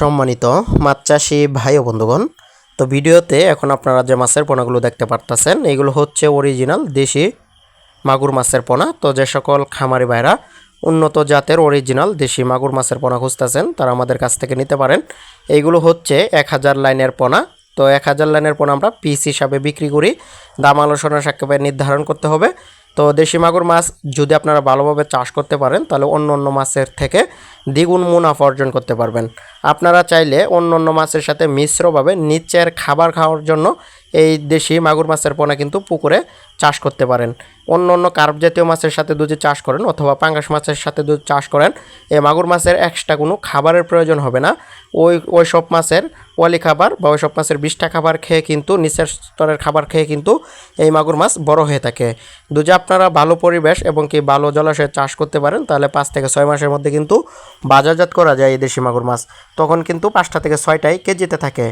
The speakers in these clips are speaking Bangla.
সম্মানিত মাছ চাষি ভাই ও বন্ধুগণ, তো ভিডিওতে এখন আপনারা যে মাছের পোনাগুলো দেখতে পারতেছেন, এগুলো হচ্ছে অরিজিনাল দেশি মাগুর মাছের পোনা। তো যে সকল খামারি ভাইরা উন্নত জাতের অরিজিনাল দেশি মাগুর মাছের পোনা খুঁজতেছেন, তারা আমাদের কাছ থেকে নিতে পারেন। এইগুলো হচ্ছে এক হাজার লাইনের পোনা। তো এক হাজার লাইনের পোনা আমরা পিস হিসাবে বিক্রি করি। দাম আলোচনা সাক্ষেপে নির্ধারণ করতে হবে। তো দেশি মাগুর মাছ যদি আপনারা ভালোভাবে চাষ করতে পারেন, তাহলে অন্য অন্য মাছের থেকে দ্বিগুণ মুনাফা অর্জন করতে পারবেন। আপনারা চাইলে অন্য অন্য মাছের সাথে মিশ্রভাবে নিচের খাবার খাওয়ার জন্য এই দেশি মাগুর মাছের পোনা কিন্তু পুকুরে চাষ করতে পারেন। অন্য অন্য কার্প জাতীয় মাছের সাথে যদি চাষ করেন অথবা পাঙ্গাস মাছের সাথে যদি চাষ করেন। এই মাগুর মাছের এক্সট্রা কোনো খাবারের প্রয়োজন হবে না। ওই ওই সব মাছের ওয়ালি খাবার বা ওই সব মাছের বিষটা খাবার খেয়ে কিন্তু, নিচের স্তরের খাবার খেয়ে কিন্তু এই মাগুর মাছ বড় হয়ে থাকে। যদি আপনারা ভালো পরিবেশ এবং কি ভালো জলাশয়ে চাষ করতে পারেন, তাহলে পাঁচ থেকে ছয় মাসের মধ্যে কিন্তু বাজারজাত করা যায় এই দেশি মাগুর মাছ। তখন কিন্তু পাঁচটা থেকে ছয়টাই কেজিতে থাকে।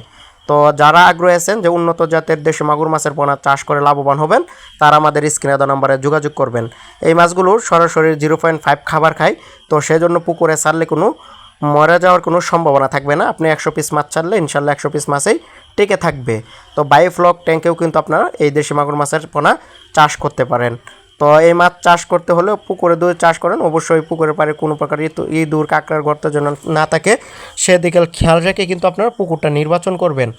তো যারা আগ্রহী আছেন যে উন্নত জাতের দেশি মাগুর মাছের পোনা চাষ করে লাভবান হবেন, তারা আমাদের স্ক্রিনে দেওয়া নাম্বারে যোগাযোগ করবেন। এই মাছগুলোর সরাসরি জিরো পয়েন্ট ফাইভ খাবার খায়, তো সেজন্য পুকুরে ছাড়লে কোনো মরে যাওয়ার কোনো সম্ভাবনা থাকবে না। আপনি একশো পিস মাছ ছাড়লে ইনশাল্লাহ একশো পিস মাছেই টিকে থাকবে। তো বায়োফ্লক ট্যাঙ্কেও কিন্তু আপনারা এই দেশি মাগুর মাছের পোনা চাষ করতে পারেন। তো এই মাছ চাষ করতে হলে পুকুরে দুধ চাষ করেন। অবশ্যই পুকুরের পারে কোনো প্রকার ইঁদুর, কাঁকড়ার গর্ত যেন না থাকে। সেদিকে খেয়াল রেখে কিন্তু আপনারা পুকুরটা নির্বাচন করবেন।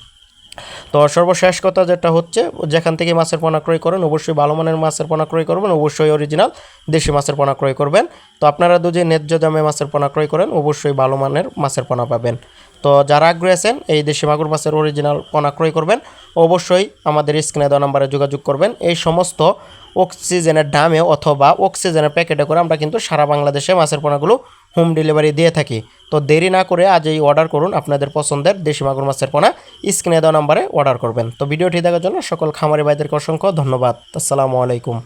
তো সর্বশেষ কথা যেটা হচ্ছে, যেখান থেকে মাছের পোনা ক্রয় করেন, অবশ্যই ভালো মানের মাছের পোনা ক্রয় করবেন, অবশ্যই অরিজিনাল দেশি মাছের পোনা ক্রয় করবেন। তো আপনারা যদি ন্যায্য দামে মাছের পোনা ক্রয় করেন, অবশ্যই ভালো মানের মাছের পোনা পাবেন। তো যারা আগ্রহী আছেন, এই দেশি মাগুর মাছের অরিজিনাল পোনা ক্রয় করবেন, অবশ্যই আমাদের স্ক্রিনে দেওয়া নাম্বারে যোগাযোগ করবেন। এই সমস্ত অক্সিজেনের দামে অথবা অক্সিজেনের প্যাকেটে করে আমরা কিন্তু সারা বাংলাদেশে মাছের পোনাগুলো হোম ডেলিভারি দিয়ে থাকি। তো দেরি না করে আজ এই অর্ডার করুন আপনাদের পছন্দের দেশি মাগুর মাছের পোনা। স্ক্রিনে দেওয়া নাম্বারে অর্ডার করবেন। তো ভিডিওটি দেখার জন্য সকল খামারি ভাইদেরকে অসংখ্য ধন্যবাদ। আসসালামু আলাইকুম।